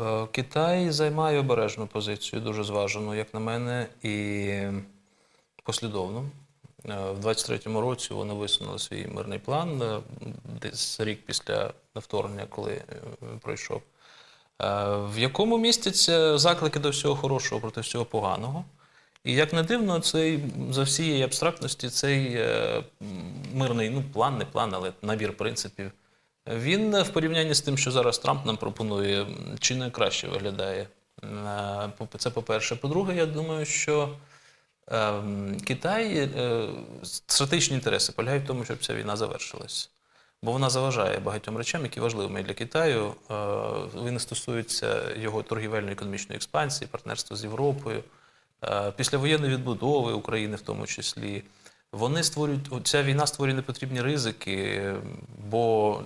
Е, Китай займає обережну позицію, дуже зважену, як на мене, і послідовну. Е, В 23-му році вони висунули свій мирний план е, десь рік після вторгнення, коли пройшов, в якому містяться заклики до всього хорошого проти всього поганого. І як не дивно, цей за всієї абстрактності цей мирний ну, план, не план, але набір принципів. Він е, в порівнянні з тим, що зараз Трамп нам пропонує, чи не краще виглядає. Е, Це по-перше. По-друге, я думаю, що ем, Китай е, стратегічні інтереси полягають в тому, щоб ця війна завершилась. Бо вона заважає багатьом речам, які важливими для Китаю. Е, Вони стосуються його торгівельно-економічної експансії, партнерства з Європою, е, післявоєнної відбудови України в тому числі. Вони створюють ця війна створює непотрібні ризики, бо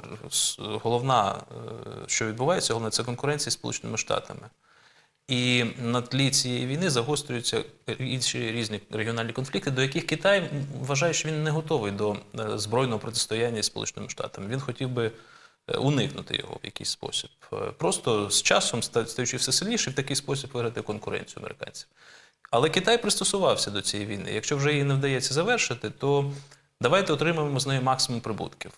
головна, е, що відбувається, головне це конкуренція з Сполученими Штатами. І на тлі цієї війни загострюються інші різні регіональні конфлікти, до яких Китай вважає, що він не готовий до е, збройного протистояння з Сполученими Штатами. Він хотів би е, уникнути його в якийсь спосіб. Просто з часом, стаючи все сильніше, в такий спосіб виграти конкуренцію американців. Але Китай пристосувався до цієї війни. Якщо вже її не вдається завершити, то давайте отримаємо з неї максимум прибутків.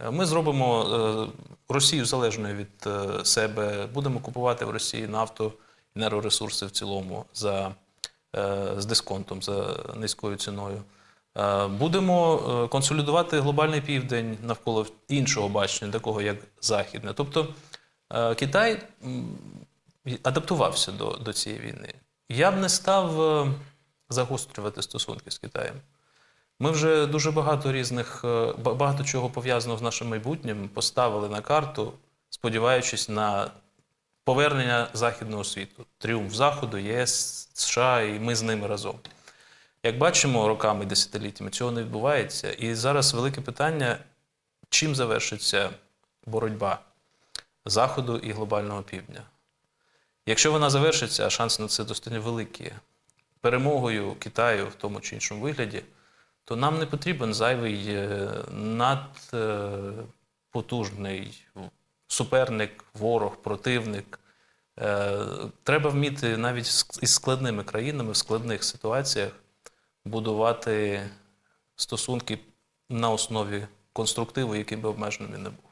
Е, Ми зробимо е, Росію залежною від е, себе, будемо купувати в Росії нафту, енергоресурси в цілому за, з дисконтом, за низькою ціною. Будемо консолідувати глобальний південь навколо іншого бачення, такого як західне. Тобто Китай адаптувався до, до цієї війни. Я б не став е, загострювати стосунки з Китаєм. Ми вже дуже багато різних, е, багато чого пов'язаного з нашим майбутнім поставили на карту, сподіваючись на повернення західного світу, тріумф Заходу, ЄС, США, і ми з ними разом. Як бачимо, роками, десятиліттями цього не відбувається. І зараз велике питання: чим завершиться боротьба Заходу і глобального півдня? Якщо вона завершиться, а шанси на це достатньо великі, перемогою Китаю в тому чи іншому вигляді, то нам не потрібен зайвий е, надпотужний суперник, ворог, противник. Е, Треба вміти навіть із складними країнами в складних ситуаціях будувати стосунки на основі конструктиву, яким би обмеженим не був.